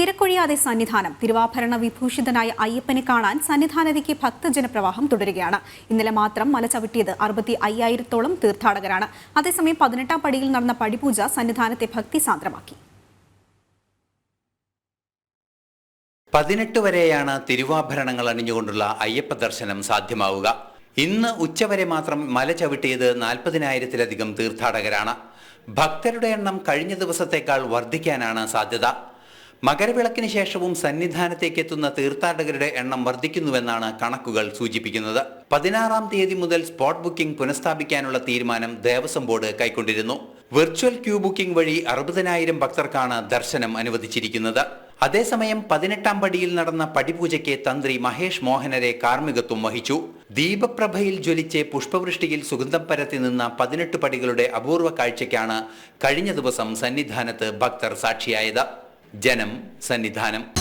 തിരക്കൊഴിയാതെ സന്നിധാനം. തിരുവാഭരണ വിഭൂഷിതനായ അയ്യപ്പനെ കാണാൻ സന്നിധാനത്തേക്ക് ഭക്തജനപ്രവാഹം തുടരുകയാണ്. ഇന്നലെ മാത്രം മല ചവിട്ടിയത് അറുപത്തി അയ്യായിരത്തോളം തീർത്ഥാടകരാണ്. അതേസമയം പതിനെട്ടാം പടിയിൽ നടന്ന പടിപൂജ സന്നിധാനത്തെ ഭക്തി സാന്ദ്രമാക്കി. പതിനെട്ട് വരെയാണ് തിരുവാഭരണങ്ങൾ അണിഞ്ഞുകൊണ്ടുള്ള അയ്യപ്പ ദർശനം സാധ്യമാവുക. ഇന്ന് ഉച്ചവരെ മാത്രം മല ചവിട്ടിയത് നാൽപ്പതിനായിരത്തിലധികം തീർത്ഥാടകരാണ്. ഭക്തരുടെ എണ്ണം കഴിഞ്ഞ ദിവസത്തേക്കാൾ വർദ്ധിക്കാനാണ് സാധ്യത. മകരവിളക്കിന് ശേഷവും സന്നിധാനത്തേക്ക് എത്തുന്ന തീർത്ഥാടകരുടെ എണ്ണം വർദ്ധിക്കുന്നുവെന്നാണ് കണക്കുകൾ സൂചിപ്പിക്കുന്നത്. പതിനാറാം തീയതി മുതൽ സ്പോട്ട് ബുക്കിംഗ് പുനഃസ്ഥാപിക്കാനുള്ള തീരുമാനം ദേവസ്വം ബോർഡ് കൈക്കൊണ്ടിരുന്നു. വെർച്വൽ ക്യൂ ബുക്കിംഗ് വഴി അറുപതിനായിരം ഭക്തർക്കാണ് ദർശനം അനുവദിച്ചിരിക്കുന്നത്. അതേസമയം പതിനെട്ടാം പടിയിൽ നടന്ന പടിപൂജയ്ക്ക് തന്ത്രി മഹേഷ് മോഹനരെ കാർമ്മികത്വം വഹിച്ചു. ദീപപ്രഭയിൽ ജ്വലിച്ച് പുഷ്പവൃഷ്ടിയിൽ സുഗന്ധം പരത്തി നിന്ന പതിനെട്ട് പടികളുടെ അപൂർവ കാഴ്ചയ്ക്കാണ് കഴിഞ്ഞ ദിവസം സന്നിധാനത്ത് ഭക്തർ സാക്ഷിയായത്. ജനം സന്നിധാനം